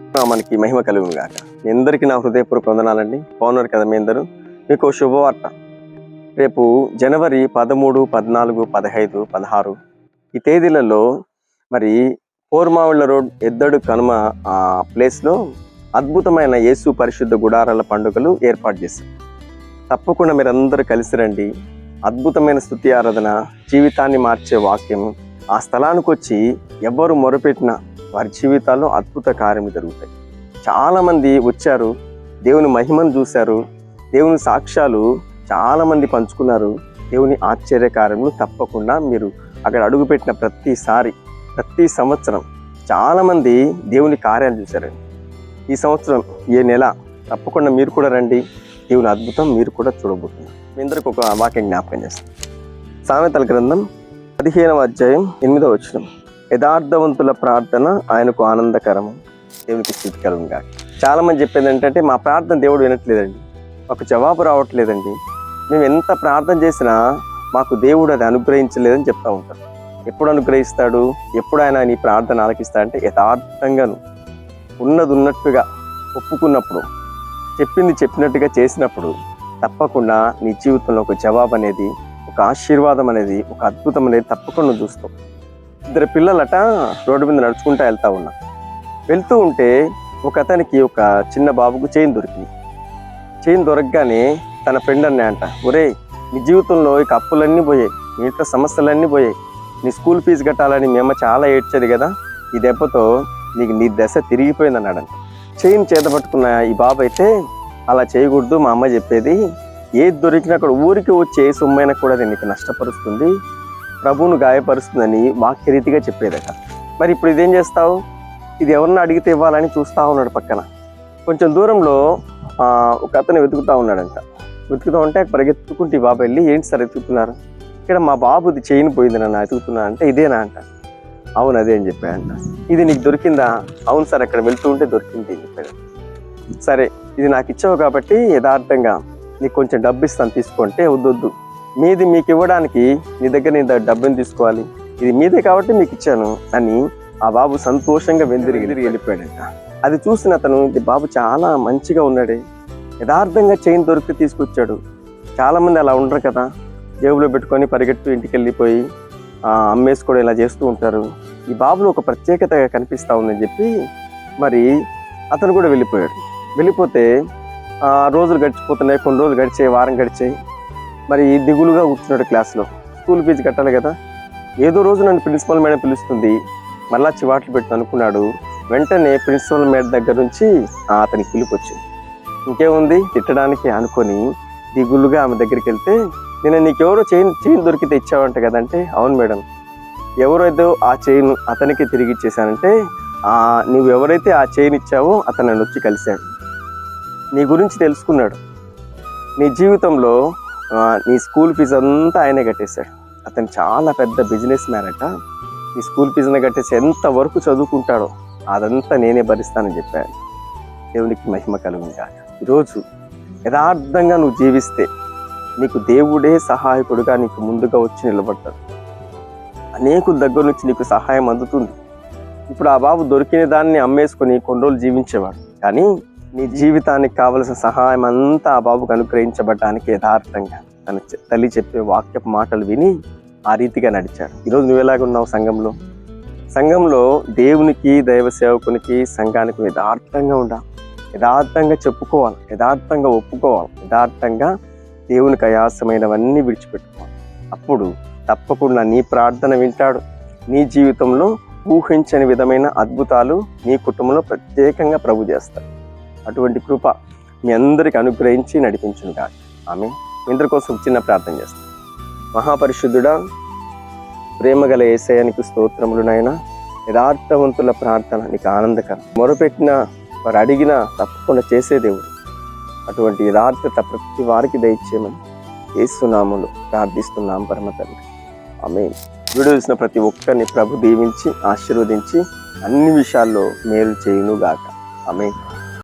మనకి మహిమ కలుగును గాక. మీ అందరికీ నా హృదయపూర్వక వందనాలండి. బాగున్నారు కదా మీ అందరూ? మీకు శుభవార్త. రేపు జనవరి పదమూడు పద్నాలుగు పదహైదు పదహారు ఈ తేదీలలో మరి పోర్మావిళ్ళ రోడ్ ఎద్దడు కనుమ ఆ ప్లేస్లో అద్భుతమైన యేసు పరిశుద్ధ గుడారాల పండుగలు ఏర్పాటు చేశారు. తప్పకుండా మీరందరూ కలిసి రండి. అద్భుతమైన స్థుతి ఆరాధన జీవితాన్ని మార్చే వాక్యం. ఆ స్థలానికి వచ్చి ఎవరు మొరపెట్టినా వారి జీవితాల్లో అద్భుత కార్యములు జరుగుతాయి. చాలామంది వచ్చారు దేవుని మహిమను చూశారు దేవుని సాక్ష్యాలు చాలామంది పంచుకున్నారు దేవుని ఆశ్చర్యకార్యములు తప్పకుండా మీరు అక్కడ అడుగుపెట్టిన ప్రతిసారి ప్రతి సంవత్సరం చాలామంది దేవుని కార్యాలు చూశారండి ఈ సంవత్సరం ఏ నెల తప్పకుండా మీరు కూడా రండి దేవుని అద్భుతం మీరు కూడా చూడబోతున్నారు. మీ అందరికి ఒక వాక్యం జ్ఞాపకం చేస్తాను. సామెతల గ్రంథం పదిహేనవ అధ్యాయం ఎనిమిదవ వచ్చినాం యథార్థవంతుల ప్రార్థన ఆయనకు ఆనందకరము. దేవునికి స్థితికరం కాక చాలా మంది చెప్పేది ఏంటంటే మా ప్రార్థన దేవుడు వినట్లేదండి. మాకు జవాబు రావట్లేదండి. మేము ఎంత ప్రార్థన చేసినా మాకు దేవుడు అది అనుగ్రహించలేదని చెప్తా ఉంటారు. ఎప్పుడు అనుగ్రహిస్తాడు? ఎప్పుడు ఆయన నీ ప్రార్థన ఆలకిస్తాడంటే యథార్థంగాను. ఉన్నది ఉన్నట్టుగా ఒప్పుకున్నప్పుడు చెప్పింది చెప్పినట్టుగా చేసినప్పుడు తప్పకుండా నీ జీవితంలో ఒక జవాబు అనేది ఒక ఆశీర్వాదం అనేది ఒక అద్భుతం అనేది తప్పకుండా చూస్తావు. ఇద్దరు పిల్లలట రోడ్డు మీద నడుచుకుంటూ వెళ్తా ఉన్నా. వెళ్తూ ఉంటే ఒక అతనికి ఒక చిన్న బాబుకు చైన్ దొరికింది. చైన్ దొరకగానే తన ఫ్రెండ్ అన్నా అంట ఒరే నీ జీవితంలో ఇక అప్పులన్నీ పోయాయి నీ ఇంట్లో సమస్యలన్నీ పోయాయి. నీ స్కూల్ ఫీజు కట్టాలని మేము చాలా ఏడ్చేది కదా ఈ దెబ్బతో నీకు నీ దశ తిరిగిపోయింది అన్నాడంట. చైన్ చేత పట్టుకున్న ఈ బాబు అయితే అలా చేయకూడదు మా అమ్మ చెప్పేది. ఏది దొరికినా అక్కడ ఊరికి వచ్చి ఏ సొమ్మైనా కూడా అది నీకు నష్టపరుస్తుంది. ప్రభువును గాయపరుస్తుందని వాక్యరీతిగా చెప్పేదట. మరి ఇప్పుడు ఇదేం చేస్తావు? ఇది ఎవరిని అడిగితే ఇవ్వాలని చూస్తూ ఉన్నాడు పక్కన. కొంచెం దూరంలో ఒక అతను వెతుకుతా ఉన్నాడంట. వెతుకుతా ఉంటే పరిగెత్తుకుంటే బాబు వెళ్ళి ఏంటి సార్ వెతుకుతున్నారు? ఇక్కడ మా బాబుది చైన్ పోయింది నన్ను వెతుకుతున్నా అంటే ఇదేనా అంట. అవును అదే అని చెప్పాడంట. ఇది నీకు దొరికిందా? అవును సార్ అక్కడ వెళ్తూ ఉంటే దొరికింది అని చెప్పాడు. సరే ఇది నాకు ఇచ్చావు కాబట్టి యథార్థంగా నీకు కొంచెం డబ్బు ఇస్తాను తీసుకుంటే వద్దొద్దు. మీది మీకు ఇవ్వడానికి నీ దగ్గర నేను డబ్బుని తీసుకోవాలి. ఇది మీదే కాబట్టి మీకు ఇచ్చాను అని ఆ బాబు సంతోషంగా వెందిరిగి తిరిగి వెళ్ళిపోయాడంట. అది చూసిన అతను ఇది బాబు చాలా మంచిగా ఉన్నాడే. యథార్థంగా చైన్ దొరికి తీసుకొచ్చాడు. చాలా మంది అలా ఉండరు కదా. జేబులో పెట్టుకొని పరిగెత్తు ఇంటికి వెళ్ళిపోయి అమ్మేసుకోవడం ఇలా చేస్తూ ఉంటారు. ఈ బాబులో ఒక ప్రత్యేకత కనిపిస్తా ఉందని చెప్పి మరి అతను కూడా వెళ్ళిపోయాడు. వెళ్ళిపోతే రోజులు గడిచిపోతున్నాయి. కొన్ని రోజులు గడిచాయి వారం గడిచాయి. మరి దిగులుగా కూర్చున్నాడు క్లాస్లో. స్కూల్ ఫీజు కట్టాలి కదా. ఏదో రోజు నన్ను ప్రిన్సిపల్ మేడం పిలుస్తుంది. మళ్ళా చివాట్లు పెట్టు అనుకున్నాడు. వెంటనే ప్రిన్సిపల్ మేడం దగ్గర నుంచి అతనికి పిలుపు వచ్చింది ఇంకేముంది? తిట్టడానికి అనుకొని దిగులుగా ఆమె దగ్గరికి వెళ్తే నేను నీకెవరో చైన్ చైన్ దొరికితే ఇచ్చావంట కదంటే అవును మేడం. ఎవరైతే ఆ చైన్ అతనికి తిరిగి ఇచ్చేసానంటే నువ్వు ఎవరైతే ఆ చైన్ ఇచ్చావో అతను నన్ను వచ్చి కలిశాడు. నీ గురించి తెలుసుకున్నాడు. నీ జీవితంలో నీ స్కూల్ ఫీజు అంతా ఆయనే కట్టేశాడు. అతను చాలా పెద్ద బిజినెస్ మ్యాన్ అట. నీ స్కూల్ ఫీజుని కట్టేసి ఎంత వరకు చదువుకుంటాడో అదంతా నేనే భరిస్తానని చెప్పాను దేవునికి మహిమ కలుగును ఈరోజు యథార్థంగా నువ్వు జీవిస్తే నీకు దేవుడే సహాయకుడుగా నీకు ముందుగా వచ్చి నిలబడ్డాడు అనేకుల దగ్గర నుంచి నీకు సహాయం అందుతుంది. ఇప్పుడు ఆ బాబు దొరికిన దాన్ని అమ్మేసుకొని కొన్ని రోజులు జీవించేవాడు. కానీ నీ జీవితానికి కావలసిన సహాయం అంతా ఆ బాబుకు అనుగ్రహించబడటానికి యథార్థంగా తన తల్లి చెప్పే వాక్యపు మాటలు విని ఆ రీతిగా నడిచాడు. ఈరోజు నువ్వు ఎలాగున్నావు సంఘంలో? సంఘంలో దేవునికి దైవ సేవకునికి సంఘానికి యథార్థంగా ఉండాలి. యథార్థంగా చెప్పుకోవాలి. యథార్థంగా ఒప్పుకోవాలి. యథార్థంగా దేవునికి అయాసమైనవన్నీ విడిచిపెట్టుకోవాలి. అప్పుడు తప్పకుండా నీ ప్రార్థన వింటాడు. నీ జీవితంలో ఊహించని విధమైన అద్భుతాలు నీ కుటుంబంలో ప్రత్యేకంగా ప్రభు చేస్తాడు. అటువంటి కృప మీ అందరికి అనుగ్రహించి నడిపించును కాదు ఆమె మీ కోసం చిన్న ప్రార్థన చేస్తాం. మహాపరిశుద్ధుడా ప్రేమగల ఏసయానికి స్తోత్రములునైనా యథార్థవంతుల ప్రార్థన నీకు ఆనందకరం. మొరపెట్టిన వారు అడిగిన తప్పకుండా చేసే దేవుడు. అటువంటి యథార్థత ప్రతి వారికి దయచేయమని ఏసునాములు ప్రార్థిస్తున్నాం పరమ తండ్రి. ఆమె వీడియో చూసిన ప్రతి ఒక్కరిని ప్రభు దీవించి ఆశీర్వదించి అన్ని విషయాల్లో మేలు చేయును గాక ఆమె